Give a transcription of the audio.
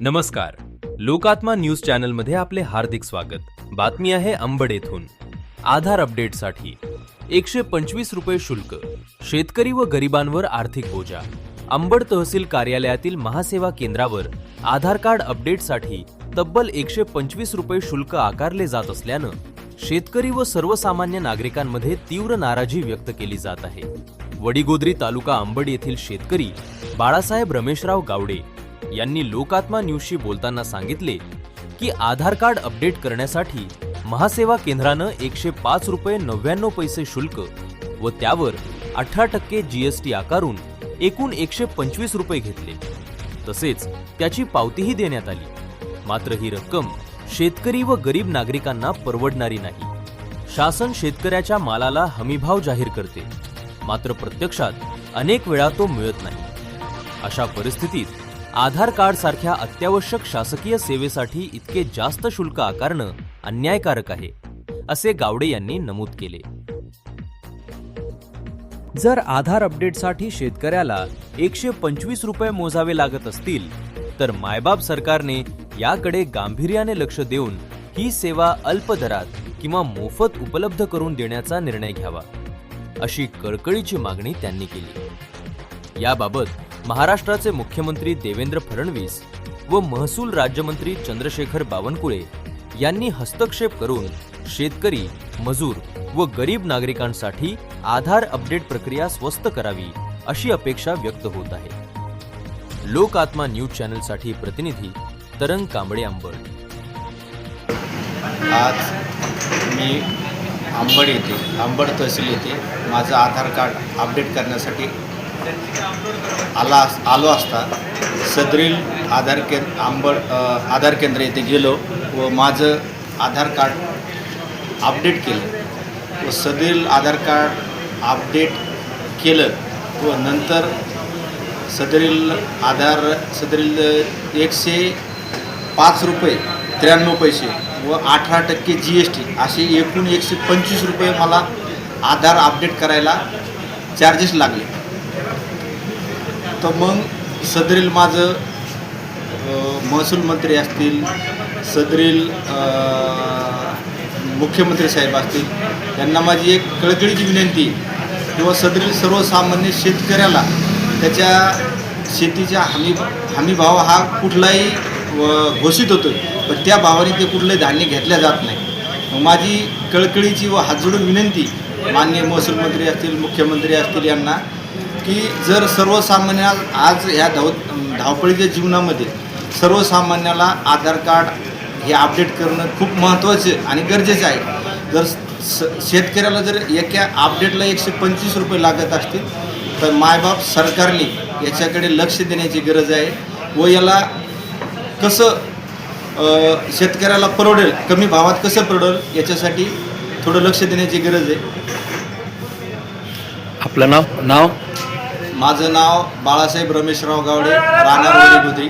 नमस्कार. लोकात्मा न्यूज चॅनलमध्ये आपले हार्दिक स्वागत. बातमी आहे अंबड येथून. आधार अपडेटसाठी. एकशे पंचवीस रुपये शुल्क. शेतकरी व गरिबांवर आर्थिक बोजा. अंबड तहसील कार्यालयातील महासेवा केंद्रावर आधार कार्ड अपडेटसाठी तब्बल एकशे पंचवीस रुपये शुल्क आकारले जात असल्यानं शेतकरी व सर्वसामान्य नागरिकांमध्ये तीव्र नाराजी व्यक्त केली जात आहे. वडिगोद्री तालुका अंबड येथील शेतकरी बाळासाहेब रमेशराव गावडे यांनी लोकात्मा न्यूजशी बोलताना सांगितले की आधार कार्ड अपडेट करण्यासाठी महासेवा केंद्रानं एकशे पाच रुपये नव्याण्णव पैसे शुल्क व त्यावर अठरा टक्के जीएसटी आकारून एकूण एकशे पंचवीस रुपये घेतले. तसेच त्याची पावतीही देण्यात आली. मात्र ही रक्कम शेतकरी व गरीब नागरिकांना परवडणारी नाही. शासन शेतकऱ्याच्या मालाला हमीभाव जाहीर करते. मात्र प्रत्यक्षात अनेक वेळा तो मिळत नाही. अशा परिस्थितीत आधार कार्ड सारख्या अत्यावश्यक शासकीय सेवेसाठी इतके जास्त शुल्क आकारणं अन्यायकारक आहे असे गावडे यांनी नमूद केले. जर आधार अपडेटसाठी शेतकऱ्याला एकशे पंचवीस रुपये मोजावे लागत असतील तर मायबाप सरकारने याकडे गांभीर्याने लक्ष देऊन ही सेवा अल्प दरात किंवा मोफत उपलब्ध करून देण्याचा निर्णय घ्यावा अशी कळकळीची मागणी त्यांनी केली. याबाबत महाराष्ट्राचे मुख्यमंत्री देवेंद्र फडणवीस व महसूल राज्यमंत्री चंद्रशेखर बावनकुळे यांनी हस्तक्षेप करून शेतकरी मजूर व गरीब नागरिकांसाठी आधार अपडेट प्रक्रिया स्वस्त करावी अशी अपेक्षा व्यक्त होत आहे. लोक आत्मा न्यूज चॅनलसाठी प्रतिनिधी तरंग कांबळे आंबड आज मी आंबड येथे आंबड तहसील येथे माझं आधार कार्ड अपडेट करण्यासाठी आला आलो असता. सदरील आधार केंद्र आंबड आधार केंद्र येथे गेलो व माझं आधार कार्ड अपडेट केलं. व सदरील आधार कार्ड अपडेट केलं व नंतर सदरील आधार सदरील एकशे पाच रुपये त्र्याण्णव पैसे व अठरा टक्के जी एस टी असे एकूण एकशे पंचवीस रुपये मला आधार अपडेट करायला चार्जेस लागले. तर मग सदरील माझं महसूल मंत्री असतील सदरील मुख्यमंत्री साहेब असतील यांना माझी एक कळकळीची विनंती किंवा सदरील सर्वसामान्य शेतकऱ्याला त्याच्या शेतीच्या हमी हमी भाव हा कुठलाही व घोषित होतो पण त्या भावाने ते कुठलंही धान्य घेतल्या जात नाही. माझी कळकळीची व हात जोडून विनंती माननीय महसूल मंत्री असतील मुख्यमंत्री असतील यांना की जर सर्वसामान्य आज ह्या धाव धावपळीच्या जीवनामध्ये सर्वसामान्याला आधार कार्ड हे अपडेट करणं खूप महत्त्वाचे आणि गरजेचे आहे. जर स शेतकऱ्याला जर एका अपडेटला एकशे पंचवीस रुपये लागत असतील तर मायबाप सरकारने याच्याकडे लक्ष देण्याची गरज आहे व याला कसं शेतकऱ्याला परवडेल कमी भावात कसं परवडेल याच्यासाठी थोडं लक्ष देण्याची गरज आहे. आपलं नाव? नाव? माझं नाव बाळासाहेब रमेशराव गावडे राहणार वडीगोद्री